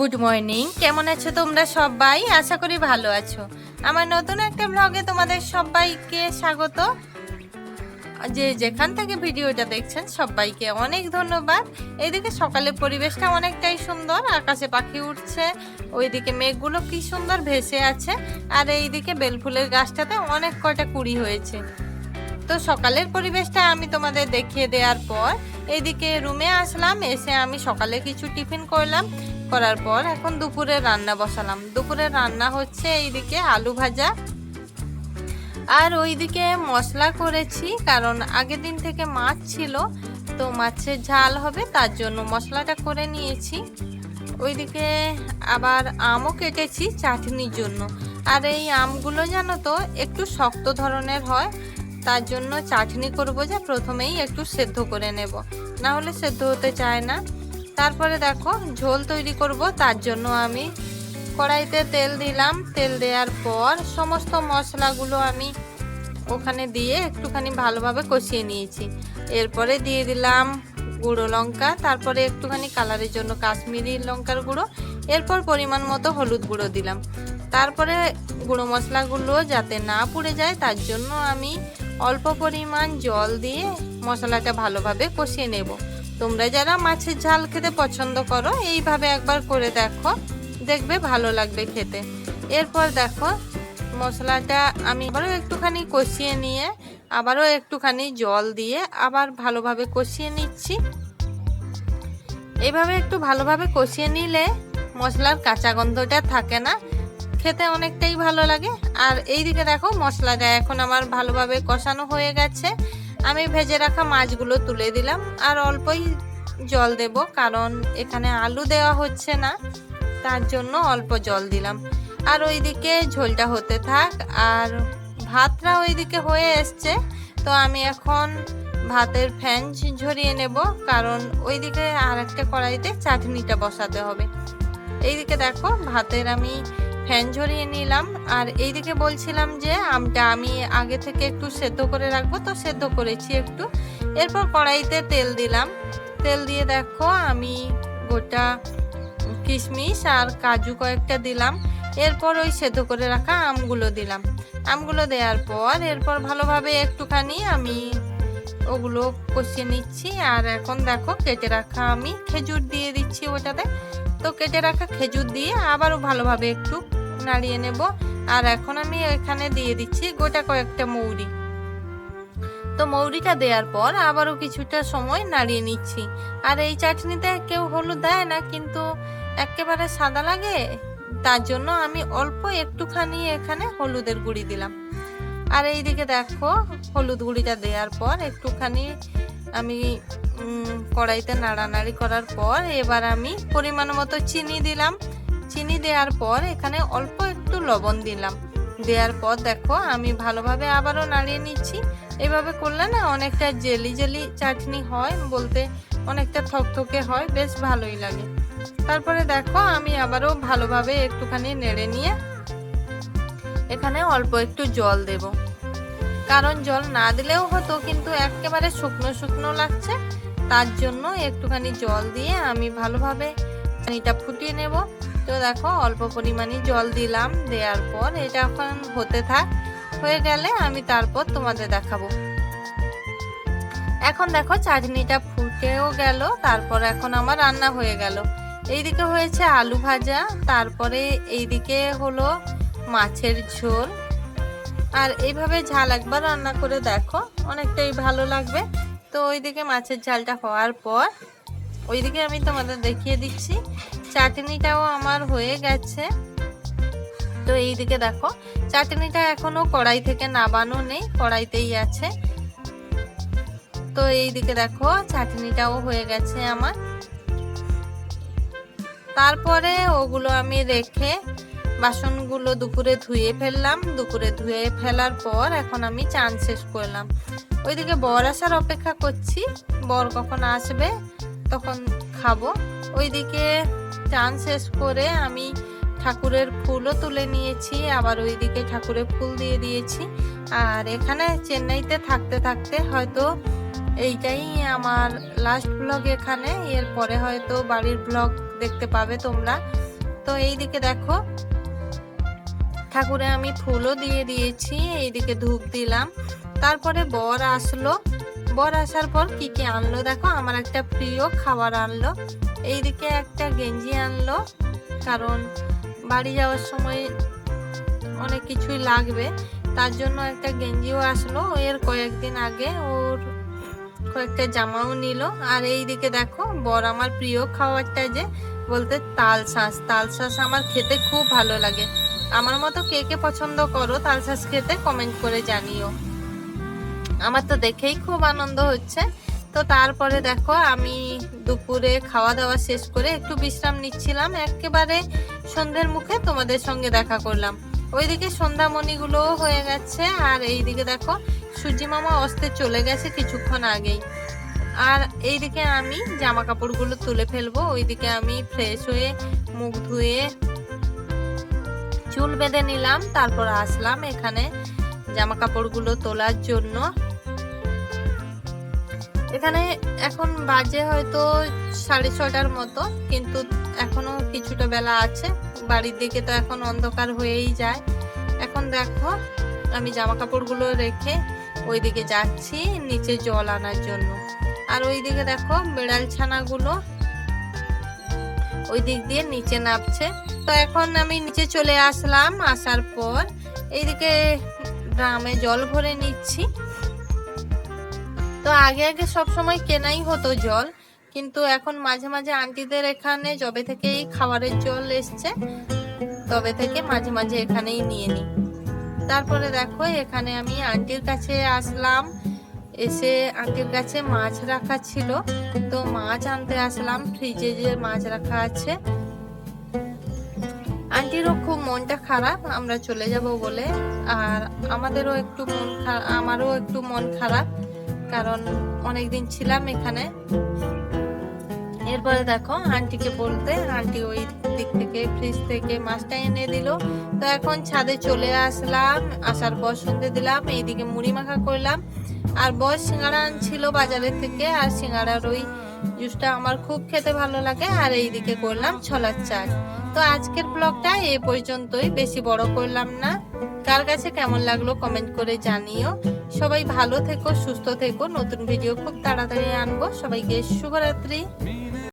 Good morning. কেমন আছো তোমরা সবাই? আশা করি ভালো আছো। আমার নতুন একটা ব্লগে তোমাদের সবাইকে স্বাগত। যে যেখান থেকে ভিডিওটা দেখছেন, সবাইকে অনেক ধন্যবাদ। এইদিকে সকালের পরিবেশটা অনেকটাই সুন্দর, আকাশে পাখি উঠছে, ওইদিকে মেঘগুলো কি সুন্দর ভেসে আছে, আর এইদিকে বেলফুলের গাছটাতে অনেক কয়টা কুড়ি হয়েছে। তো সকালের পরিবেশটা আমি তোমাদের দেখিয়ে দেওয়ার পর, এইদিকে রুমে আসলাম, এসে আমি সকালে কিছু টিফিন করলাম। করার পর এখন দুপুরে রান্না বসালাম। দুপুরে রান্না হচ্ছে এইদিকে আলু ভাজা। আর ওইদিকে মশলা করেছি, কারণ আগের দিন থেকে মাছ ছিল, তো মাছের ঝাল হবে, তার জন্য মশলাটা করে নিয়েছি। ওইদিকে আবার আমও কেটেছি চাটনির জন্য। আর এই আমগুলো জানো তো, একটু শক্ত ধরনের হয়, তার জন্য চাটনি করব যে প্রথমেই একটু সেদ্ধ করে নেব। না হলে সেদ্ধ হতে চায় না। তারপরে দেখো ঝোল তৈরি করব, তার জন্য আমি কড়াইতে তেল দিলাম। তেল দেওয়ার পর সমস্ত মশলাগুলো আমি ওখানে দিয়ে একটুখানি ভালোভাবে কষিয়ে নিয়েছি। এরপরে দিয়ে দিলাম গুঁড়ো লঙ্কা, তারপরে একটুখানি কালারের জন্য কাশ্মীরি লঙ্কার গুঁড়ো, এরপর পরিমাণ মতো হলুদ গুঁড়ো দিলাম। তারপরে গুঁড়ো মশলাগুলো যাতে না পুড়ে যায়, তার জন্য আমি অল্প পরিমাণ জল দিয়ে মশলাটা ভালোভাবে কষিয়ে নেব। তোমরা যারা মাছের ঝাল খেতে পছন্দ করো, এইভাবে একবার করে দেখো। দেখবে ভালো লাগবে খেতে। এরপর দেখো, মশলাটা আমি আবারও একটুখানি কষিয়ে নিয়ে, আবারও একটুখানি জল দিয়ে আবার ভালোভাবে কষিয়ে নিচ্ছি। এইভাবে একটু ভালোভাবে কষিয়ে নিলে মশলার কাঁচা গন্ধটা থাকে না, খেতে অনেকটাই ভালো লাগে। আর এইদিকে দেখো, মশলাটা এখন আমার ভালোভাবে কষানো হয়ে গেছে। আমি ভেজে রাখা মাছগুলো তুলে দিলাম আর অল্পই জল দেব, কারণ এখানে আলু দেওয়া হচ্ছে না, তার জন্য অল্প জল দিলাম। আর ওইদিকে ঝোলটা হতে থাক, আর ভাতটা ওইদিকে হয়ে এসছে, তো আমি এখন ভাতের ফ্যান ঝরিয়ে নেব, কারণ ওইদিকে আর একটা কড়াইতে চাটনিটা বসাতে হবে। এইদিকে দেখো, ভাতের আমি ফ্যান ঝরিয়ে নিলাম। আর এইদিকে বলছিলাম যে আমটা আমি আগে থেকে একটু সেদ্ধ করে রাখব, তো সেদ্ধ করেছি একটু। এরপর কড়াইতে তেল দিলাম। তেল দিয়ে দেখো আমি গোটা কিশমিশ আর কাজু কয়েকটা দিলাম। এরপর ওই সেদ্ধ করে রাখা আমগুলো দিলাম। আমগুলো দেওয়ার পর এরপর ভালোভাবে একটুখানি আমি ওগুলো কষিয়ে নিচ্ছি। আর এখন দেখো কেটে রাখা আমি খেজুর দিয়ে দিচ্ছি ওটাতে। তো কেটে রাখা খেজুর দিয়ে আবারও ভালোভাবে একটু নাড়িয়ে নেব। আর এখন আমি এখানে দিয়ে দিচ্ছি গোটা কয়েকটা মৌরি। তো মৌরিটা দেওয়ার পর আবারও কিছুটা সময় নাড়িয়ে নিচ্ছি। আর এই চাটনিতে কেউ হলুদ দেয় না, কিন্তু একেবারে সাদা লাগে, তার জন্য আমি অল্প একটুখানি এখানে হলুদের গুঁড়ি দিলাম। আর এইদিকে দেখো, হলুদ গুঁড়িটা দেওয়ার পর একটুখানি আমি কড়াইতে নাড়ানাড়ি করার পর এবার আমি পরিমাণ মতো চিনি দিলাম। চিনি দেওয়ার পর এখানে অল্প একটু লবণ দিলাম। দেওয়ার পর দেখো, আমি ভালোভাবে আবারও নাড়িয়ে নিচ্ছি। এভাবে করলে না অনেকটা জেলি জেলি চাটনি হয়, বলতে অনেকটা থকথকে হয়, বেশ ভালোই লাগে। তারপরে দেখো, আমি আবারও ভালোভাবে একটুখানি নেড়ে নিয়ে এখানে অল্প একটু জল দেব। কারণ জল না দিলেও হতো, কিন্তু একেবারে শুকনো শুকনো লাগছে। তার জন্য একটুখানি জল দিয়ে আমি ভালোভাবে পানিটা ফুটিয়ে নেব। তো দেখো, অল্প পরিমাণে জল দিলাম, দেওয়ার পর এটা এখন হতে থাক, হয়ে গেলে আমি তারপর তোমাদের দেখাবো। এখন দেখো, চাটনিটা ফুটেও গেল, তারপর এখন আমার রান্না হয়ে গেল। এইদিকে হয়েছে আলু ভাজা, তারপরে এইদিকে হলো মাছের ঝোল। আর এইভাবে ঝাল একবার রান্না করে দেখো, অনেকটাই ভালো লাগবে। তো ওইদিকে মাছের ঝালটা হওয়ার পর ওইদিকে আমি তোমাদের দেখিয়ে দিচ্ছি। চাটনিটাও আমার হয়ে গেছে। তো এইদিকে দেখো, চাটনিটা এখনও কড়াই থেকে নাবানো নেই, কড়াইতেই আছে। তো এইদিকে দেখো, চাটনিটাও হয়ে গেছে আমার। তারপরে ওগুলো আমি রেখে বাসনগুলো দুপুরে ধুয়ে ফেললাম। দুপুরে ধুয়ে ফেলার পর এখন আমি চান শেষ করলাম। ওইদিকে বর আসার অপেক্ষা করছি। বর কখন আসবে? তখন খাব। ওইদিকে চান শেষ করে আমি ঠাকুরের ফুলও তুলে নিয়েছি, আবার ওইদিকে ঠাকুরের ফুল দিয়ে দিয়েছি। আর এখানে চেন্নাইতে থাকতে থাকতে হয়তো এইটাই আমার লাস্ট ব্লগ এখানে, এরপরে হয়তো বাড়ির ব্লগ দেখতে পাবে তোমরা। তো এইদিকে দেখো, ঠাকুরে আমি ফুলও দিয়ে দিয়েছি, এইদিকে ধূপ দিলাম। তারপরে বর আসলো বর আসার পর কি কি আনলো? দেখো, আমার একটা প্রিয় খাবার আনলো। এইদিকে একটা গেঞ্জি আনলো, কারণ বাড়ি যাওয়ার সময় অনেক কিছুই লাগবে। তার জন্য একটা গেঞ্জিও আসলো। এর কয়েকদিন আগে ওর কয়েকটা জামাও নিল। আর এই দিকে দেখো, বর আমার প্রিয় খাবারটা যে বলতে তাল শাঁস। তাল শাঁস আমার খেতে খুব ভালো লাগে। আমার মতো কে কে পছন্দ করো তাল শাঁস খেতে কমেন্ট করে জানিও। আমার তো দেখেই খুব আনন্দ হচ্ছে। তো তারপরে দেখো, আমি দুপুরে খাওয়া দাওয়া শেষ করে একটু বিশ্রাম নিচ্ছিলাম। একেবারে সন্ধ্যের মুখে তোমাদের সঙ্গে দেখা করলাম। ওইদিকে সন্ধ্যামণিগুলোও হয়ে গেছে, আর এইদিকে দেখো সূর্যি মামা অস্তে চলে গেছে কিছুক্ষণ আগেই। আর এইদিকে আমি জামা কাপড়গুলো তুলে ফেলব, ওইদিকে আমি ফ্রেশ হয়ে মুখ ধুয়ে চুল বেঁধে নিলাম, তারপর আসলাম এখানে জামা কাপড়গুলো তোলার জন্য। এখানে এখন বাজে হয়তো সাড়ে ছটার মতো, কিন্তু এখনও কিছুটা বেলা আছে। বাড়ির দিকে তো এখন অন্ধকার হয়েই যায়। এখন দেখো, আমি জামা কাপড়গুলো রেখে ওইদিকে যাচ্ছি নিচে জল আনার জন্য। আর ওইদিকে দেখো, বিড়াল ছানাগুলো ওই দিক দিয়ে নিচে নামছে। তো এখন আমি নিচে চলে আসলাম, আসার পর এইদিকে ড্রামে জল ভরে নিচ্ছি। তো আগে আগে সব সময় কেনাই হতো জল, কিন্তু এখন মাঝে মাঝে আন্টিদের এখানে যবে থেকে এই খাবারের জল এসছে, তবে থেকে মাঝে মাঝে এখানেই নিয়ে নিই। তারপরে দেখো, এখানে আমি আন্টির কাছে আসলাম, এসে আন্টির কাছে মাছ রাখা ছিল। তো মাছ আনতে আসলাম, ফ্রিজে যে মাছ রাখা আছে। আন্টিরও খুব মনটা খারাপ, আমরা চলে যাব বলে, আর আমাদেরও একটু মন আমারও একটু মন খারাপ। কারণ অনেকদিন ছিলাম এখানে। এরপরে দেখো, আন্টিকে বলতে, আন্টি ওই দিক থেকে ফ্রিজ থেকে মাছটা এনে দিল। তো এখন ছাদে চলে আসলাম, আসার পর সন্ধে দিলাম, এইদিকে মুড়ি মাখা করলাম। আর বস সিঙ্গাড়া আনছিল বাজারের থেকে, আর সিঙ্গাড়ার ওই জুসটা আমার খুব খেতে ভালো লাগে, আর এইদিকে করলাম ছোলার চাট। তো আজকের ব্লগটা এ পর্যন্তই, বেশি বড় করলাম না। কার কাছে কেমন লাগল কমেন্ট করে জানিও। সবাই ভালো থেকো, সুস্থ থেকো। নতুন ভিডিও খুব তাড়াতাড়ি আনব। সবাইকে শুভরাত্রি।